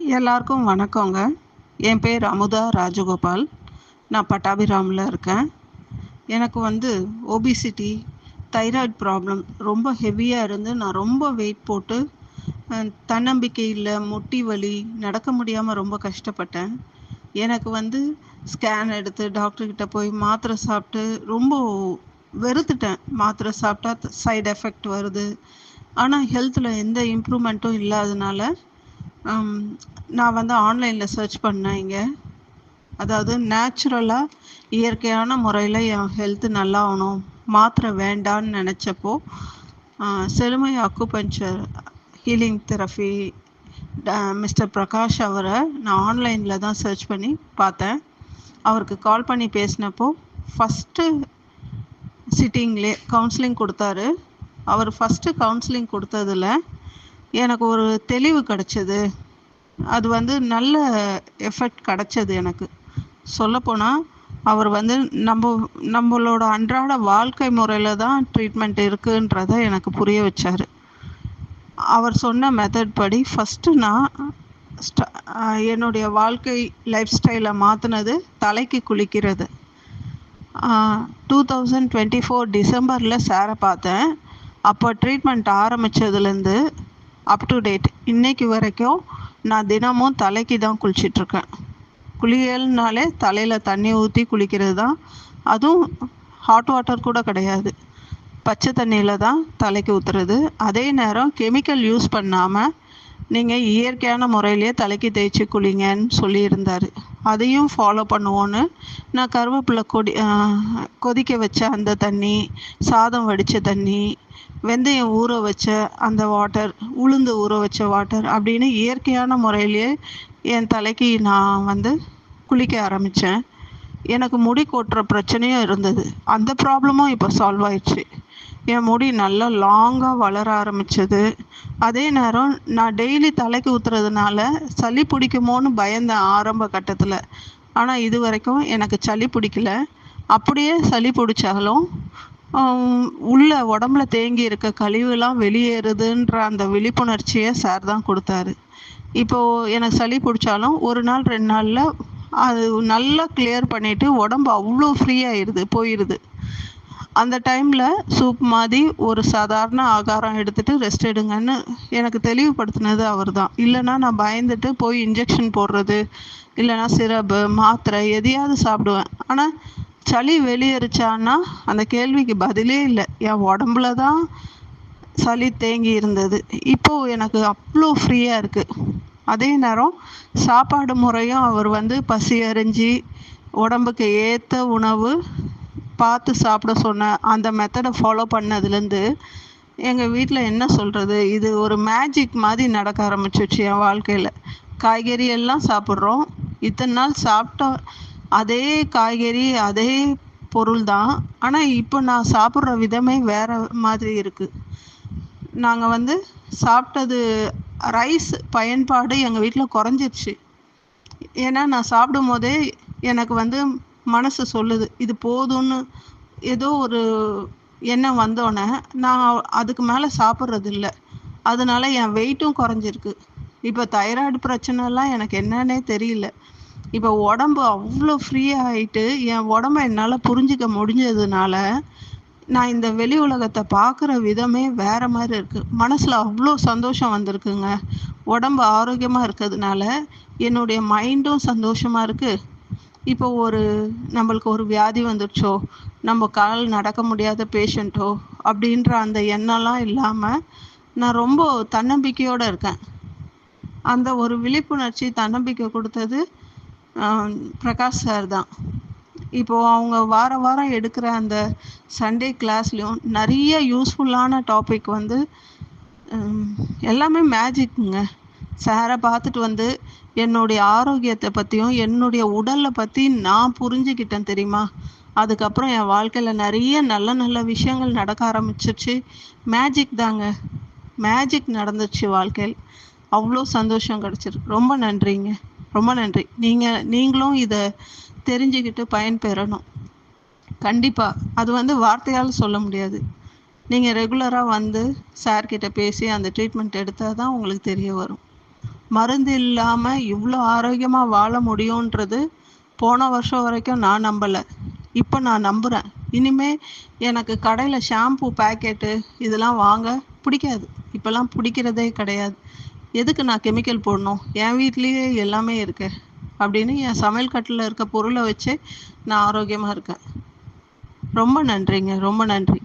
எல்லாருக்கும் வணக்கங்க. என் பேர் அமுதா ராஜகோபால். நான் பட்டாபிராமில் இருக்கேன். எனக்கு வந்து ஒபிசிட்டி தைராய்டு ப்ராப்ளம் ரொம்ப ஹெவியாக இருந்து நான் ரொம்ப வெயிட் போட்டு தன்னம்பிக்கையில் முட்டி வலி நடக்க முடியாமல் ரொம்ப கஷ்டப்பட்டேன். எனக்கு வந்து ஸ்கேன் எடுத்து டாக்டர்கிட்ட போய் மாத்திரை சாப்பிட்டு ரொம்ப வெறுத்துட்டேன். மாத்திரை சாப்பிட்டா சைடு எஃபெக்ட் வருது. ஆனால் ஹெல்த்தில் எந்த இம்ப்ரூவ்மெண்ட்டும் இல்லாதனால நான் வந்து ஆன்லைனில் சர்ச் பண்ணேன் இங்கே. அதாவது நேச்சுரலாக இயற்கையான முறையில் என் ஹெல்த்து நல்லா ஆகணும் மாத்திரை வேண்டான்னு நினச்சப்போ செழுமை acupuncture healing therapy mister Prakash அவரை நான் ஆன்லைனில் தான் சர்ச் பண்ணி பார்த்தேன். அவருக்கு கால் பண்ணி பேசினப்போ ஃபஸ்ட்டு சிட்டிங்லே கவுன்சிலிங் கொடுத்தாரு. அவர் ஃபஸ்ட்டு கவுன்சிலிங் கொடுத்ததுல எனக்கு ஒரு தெளிவு கிடைச்சது. அது வந்து நல்ல எஃபெக்ட் கிடைச்சது எனக்கு. சொல்லப்போனால் அவர் வந்து நம்ம நம்மளோட அன்றாட வாழ்க்கை முறையில் தான் ட்ரீட்மெண்ட் இருக்குன்றத எனக்கு புரிய வச்சார். அவர் சொன்ன மெத்தட் படி ஃபஸ்ட்டு நான் ஸ்ட- என்னுடைய வாழ்க்கை லைஃப் ஸ்டைலை மாற்றினது தலைக்கு குளிக்கிறது. டூ தௌசண்ட் டுவெண்ட்டி ஃபோர் டிசம்பரில் சாரை பார்த்தேன். அப்போ ட்ரீட்மெண்ட் ஆரம்பித்ததுலேருந்து அப் டு டேட் இன்னைக்கு வரைக்கும் நான் தினமும் தலைக்கு தான் குளிச்சிட்ருக்கேன். குளியல்னாலே தலையில் தண்ணி ஊற்றி குளிக்கிறது தான். அதுவும் ஹாட் வாட்டர் கூட கிடையாது. பச்சை தண்ணியில் தான் தலைக்கு ஊற்றுறது அதே நேரம் கெமிக்கல் யூஸ் பண்ணாமல் நீங்கள் இயற்கையான முறையிலேயே தலைக்கு தேய்ச்சி குளிங்கன்னு சொல்லியிருந்தார். அதையும் ஃபாலோ பண்ணுவோன்னு நான் கருவேப்பிலை கொடி கொதிக்க வச்ச அந்த தண்ணி சாதம் வடித்த தண்ணி வெந்தயம் ஊற வச்ச அந்த வாட்டர் உளுந்து ஊற வச்ச வாட்டர் அப்படின்னு இயற்கையான முறையிலேயே என் தலைக்கு நான் வந்து குளிக்க ஆரம்பித்தேன் எனக்கு முடி கொட்டுற பிரச்சனையும் இருந்தது. அந்த ப்ராப்ளமும் இப்போ சால்வ் ஆயிடுச்சு. என் முடி நல்லா லாங்காக வளர ஆரம்பிச்சது. அதே நேரம் நான் டெய்லி தலைக்கு ஊற்றுறதுனால சளி பிடிக்குமோன்னு பயந்தேன் ஆரம்ப கட்டத்தில். ஆனால் இது வரைக்கும் எனக்கு சளி பிடிக்கல. அப்படியே சளி பிடிச்சாலும் உள்ள உடம்புல தேங்கி இருக்க கழிவுலாம் வெளியேறுதுன்ற அந்த விழிப்புணர்ச்சியை சார் தான் கொடுத்தாரு. இப்போது எனக்கு சளி பிடிச்சாலும் ஒரு நாள் ரெண்டு நாளில் அது நல்லா கிளியர் பண்ணிவிட்டு உடம்பு அவ்வளோ ஃப்ரீ ஆயிடுது போயிடுது அந்த டைமில் சூப் மாதிரி ஒரு சாதாரண ஆகாரம் எடுத்துட்டு ரெஸ்ட் எடுங்கன்னு எனக்கு தெளிவுபடுத்தினது அவர் தான் இல்லைன்னா நான் பயந்துட்டு போய் இன்ஜெக்ஷன் போடுறது இல்லைன்னா சிரப்பு மாத்திரை எதையாவது சாப்பிடுவேன். ஆனால் சளி வெளியேறிச்சான்னா அந்த கேள்விக்கு பதிலே இல்லை. என் உடம்புல தான் சளி தேங்கி இருந்தது. இப்போது எனக்கு அவ்வளோ ஃப்ரீயாக இருக்குது அதே நேரம் சாப்பாடு முறையும் அவர் வந்து பசி அறிஞ்சு உடம்புக்கு ஏற்ற உணவு பார்த்து சாப்பிட சொன்ன அந்த மெத்தடை ஃபாலோ பண்ணதுலேருந்து எங்கள் வீட்டில் என்ன சொல்கிறது இது ஒரு மேஜிக் மாதிரி நடக்க ஆரம்பிச்சிச்சு என் வாழ்க்கையில். காய்கறி எல்லாம் சாப்பிட்றோம். இத்தனை நாள் சாப்பிட்ட அதே காய்கறி அதே பொருள் தான். ஆனால் இப்போ நான் சாப்பிட்ற விதமே வேற மாதிரி இருக்குது நாங்கள் வந்து சாப்பிட்டது ரைஸ் பயன்பாடு எங்கள் வீட்டில் குறைஞ்சிருச்சு. ஏன்னா நான் சாப்பிடும் போதே எனக்கு வந்து மனசு சொல்லுது இது போதும்னு ஏதோ ஒரு எண்ணம் வந்தோடனே நான் அதுக்கு மேலே சாப்பிட்றது இல்லை அதனால என் வெயிட்டும் குறைஞ்சிருக்கு. இப்போ தைராய்டு பிரச்சனைலாம் எனக்கு என்னன்னே தெரியல. இப்போ உடம்பு அவ்வளோ ஃப்ரீ ஆயிட்டு என் உடம்ப என்னால் புரிஞ்சிக்க முடிஞ்சதுனால நான் இந்த வெளி உலகத்தை பார்க்குற விதமே வேற மாதிரி இருக்கு. மனசில் அவ்வளோ சந்தோஷம் வந்திருக்குங்க. உடம்பு ஆரோக்கியமாக இருக்கிறதுனால என்னுடைய மைண்டும் சந்தோஷமாக இருக்குது இப்போ ஒரு நம்மளுக்கு ஒரு வியாதி வந்துடுச்சோ நம்ம கால் நடக்க முடியாத பேஷண்ட்டோ அப்படின்ற அந்த எண்ணம்லாம் இல்லாமல் நான் ரொம்ப தன்னம்பிக்கையோடு இருக்கேன். அந்த ஒரு விழிப்புணர்ச்சி தன்னம்பிக்கை கொடுத்தது பிரகாஷ் சார் தான். இப்போ அவங்க வார வாரம் எடுக்கிற அந்த சண்டே கிளாஸ்லேயும் நிறைய யூஸ்ஃபுல்லான டாபிக் வந்து எல்லாமே மேஜிக்குங்க சாரை பார்த்துட்டு வந்து என்னுடைய ஆரோக்கியத்தை பற்றியும் என்னுடைய உடலை பற்றி நான் புரிஞ்சுக்கிட்டேன் தெரியுமா? அதுக்கப்புறம் என் வாழ்க்கையில் நிறைய நல்ல நல்ல விஷயங்கள் நடக்க ஆரம்பிச்சிருச்சு. மேஜிக் தாங்க. மேஜிக் நடந்துச்சு வாழ்க்கையில். அவ்வளோ சந்தோஷம் கிடச்சிருக்கு ரொம்ப நன்றிங்க. ரொம்ப நன்றி. நீங்கள் நீங்களும் இதை தெரிஞ்சுக்கிட்டு பயன்பெறணும். கண்டிப்பாக அது வந்து வார்த்தையால் சொல்ல முடியாது. நீங்கள் ரெகுலராக வந்து சார்கிட்ட பேசி அந்த ட்ரீட்மெண்ட் எடுத்தால் தான் உங்களுக்கு தெரிய வரும். மருந்து இல்லாமல் இவ்வளோ ஆரோக்கியமாக வாழ முடியுன்றது போன வருஷம் வரைக்கும் நான் நம்பலை. இப்போ நான் நம்புகிறேன் இனிமே எனக்கு கடையில் ஷாம்பு பேக்கெட்டு இதெல்லாம் வாங்க பிடிக்காது. இப்போல்லாம் பிடிக்கிறதே கிடையாது. எதுக்கு நான் கெமிக்கல் போடணும்? என் வீட்லேயே எல்லாமே இருக்கு. அப்படின்னு என் சமையல் கட்டில் இருக்க பொருளை வச்சே நான் ஆரோக்கியமாக இருக்கேன். ரொம்ப நன்றிங்க. ரொம்ப நன்றி.